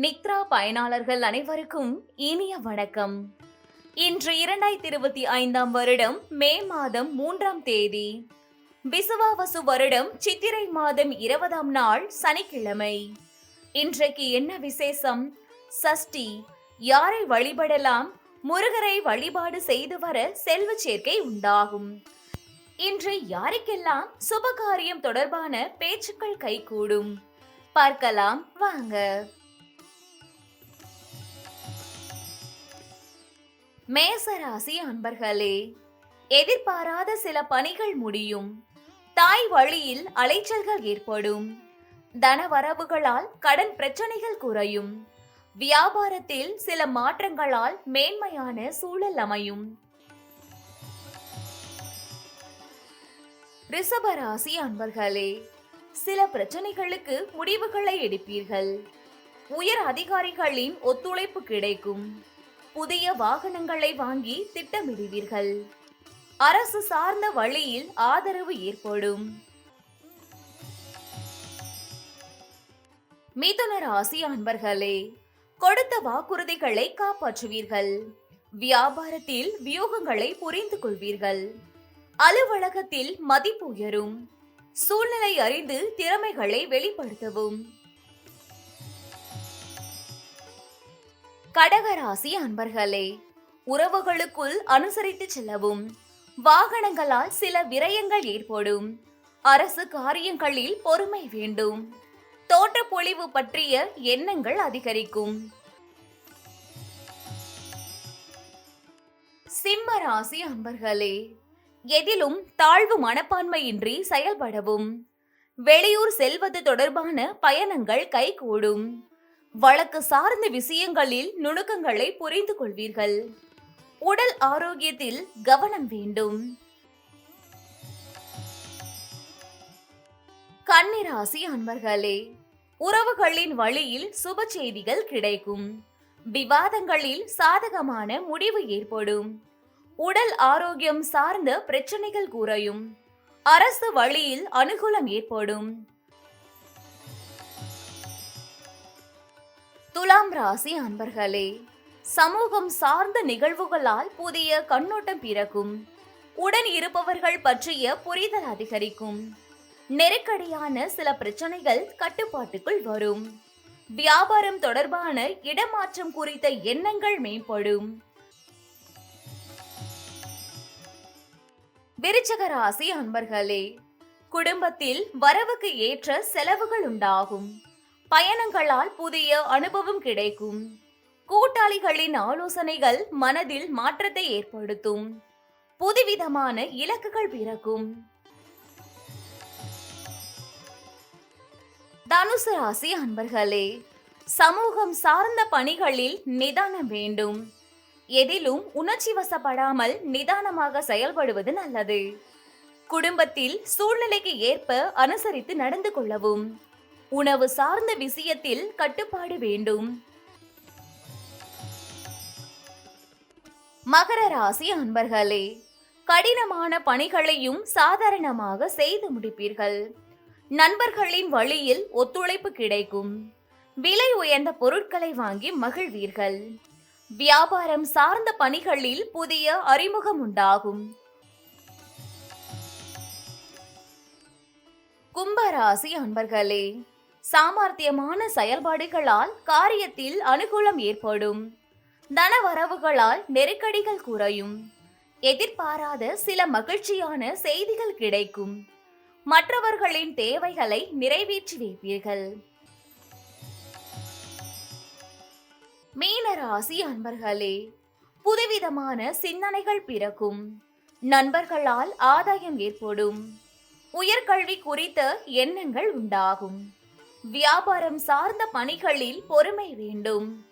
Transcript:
நித்ரா பயனாளர்கள் அனைவருக்கும் இனிய வணக்கம். இன்று இரண்டாயிரத்தி இருபத்தி ஐந்தாம் வருடம் மே மாதம் மூன்றாம் தேதி. விசுவாவசு வருடம் சித்திரை மாதம் இருபதாம் நாள் சனிக்கிழமை. இன்றைக்கு என்ன விசேஷம்? சஷ்டி யாரை வழிபடலாம்? முருகரை வழிபாடு செய்து வர செல்வ சேர்க்கை உண்டாகும். இன்று யாருக்கெல்லாம் சுபகாரியம் தொடர்பான பேச்சுக்கள் கைகூடும்? பார்க்கலாம் வாங்க. மேசராசி அன்பர்களே எதிர்பாராத சில பணிகள் முடியும். தாய் வழியில் அலைச்சல்கள் ஏற்படும். தனவரவுகளால் கடன் பிரச்சனைகள் குறையும். வியாபாரத்தில் சில மாற்றங்களால் மேன்மையான சூழல் அமையும். ரிஷபராசி அன்பர்களே சில பிரச்சனைகளுக்கு முடிவுகளை எடுப்பீர்கள். உயர் அதிகாரிகளின் ஒத்துழைப்பு கிடைக்கும். புதிய வாகனங்களை வாங்கி திட்டமிடுவீர்கள். அரசு சார்ந்த வழியில் ஆதரவு ஏற்படும். மிதுன ராசி அன்பர்களே கொடுத்த வாக்குறுதிகளை காப்பாற்றுவீர்கள். வியாபாரத்தில் வியூகங்களை புரிந்து கொள்வீர்கள். அலுவலகத்தில் மதிப்பு உயரும். சூழ்நிலை அறிந்து திறமைகளை வெளிப்படுத்தவும். கடகராசி அன்பர்களே உறவுகளுக்குள் அனுசரித்து செல்லவும் வாகனங்களால் சில விரயங்கள் ஏற்படும் அரசு காரியங்களில் பொறுமை வேண்டும் தோற்றப்பொழிவு பற்றிய எண்ணங்கள் அதிகரிக்கும். சிம்ம ராசி அன்பர்களே எதிலும் தாழ்வு மனப்பான்மையின்றி செயல்படவும் வெளியூர் செல்வது தொடர்பான பயணங்கள் கைகூடும் வழக்கு சார்ந்த விஷயங்களில் நுணுக்கங்களை புரிந்து கொள்வீர்கள். உடல் ஆரோக்கியத்தில் கவனம் வேண்டும். கன்னிராசி அன்பர்களே உறவுகளின் வழியில் சுப செய்திகள் கிடைக்கும். விவாதங்களில் சாதகமான முடிவு ஏற்படும். உடல் ஆரோக்கியம் சார்ந்த பிரச்சனைகள் குறையும். அரசு வழியில் அனுகூலம் ஏற்படும். துலாம் ராசி அன்பர்களே சமூகம் சார்ந்த நிகழ்வுகளால் புதிய கண்ணோட்டம் பிறக்கும். உடன் இருப்பவர்கள் பற்றிய புரிதல் அதிகரிக்கும். நெருக்கடியான சில பிரச்சனைகள் கட்டுப்பாட்டுக்குள் வரும். வியாபாரம் தொடர்பான இடமாற்றம் குறித்த எண்ணங்கள் மேம்படும். விருச்சக ராசி அன்பர்களே குடும்பத்தில் வரவுக்கு ஏற்ற செலவுகள் உண்டாகும். பயணங்களால் புதிய அனுபவம் கிடைக்கும். கூட்டாளிகளின் ஆலோசனைகள் மனதில் மாற்றத்தை ஏற்படுத்தும். புதுவிதமான இலக்குகள் பிறக்கும். தனுசு ராசி அன்பர்களே சமூகம் சார்ந்த பணிகளில் நிதானம் வேண்டும். எதிலும் உணர்ச்சி வசப்படாமல் நிதானமாக செயல்படுவது நல்லது. குடும்பத்தில் சூழ்நிலைக்கு ஏற்ப அனுசரித்து நடந்து கொள்ளவும். உணவு சார்ந்த விஷயத்தில் கட்டுப்பாடு வேண்டும். மகர ராசி அன்பர்களே கடினமான பணிகளையும் சாதாரணமாக செய்து முடிப்பீர்கள். நண்பர்களின் வழியில் ஒத்துழைப்பு கிடைக்கும். விலை உயர்ந்த பொருட்களை வாங்கி மகிழ்வீர்கள். வியாபாரம் சார்ந்த பணிகளில் புதிய அறிமுகம் உண்டாகும். கும்பராசி அன்பர்களே சாமர்த்தியமான செயல்பாடுகளால் காரியத்தில் அனுகூலம் ஏற்படும். தனவரவுகளால் நெருக்கடிகள் குறையும். எதிர்பாராத சில மகிழ்ச்சியான செய்திகள் கிடைக்கும். மற்றவர்களின் தேவைகளை நிறைவேற்றி வைப்பீர்கள். மீனராசி அன்பர்களே புதுவிதமான சிந்தனைகள் பிறக்கும். நண்பர்களால் ஆதாயம் ஏற்படும். உயர்கல்வி குறித்த எண்ணங்கள் உண்டாகும். வியாபாரம் சார்ந்த பணிகளில் பொறுமை வேண்டும்.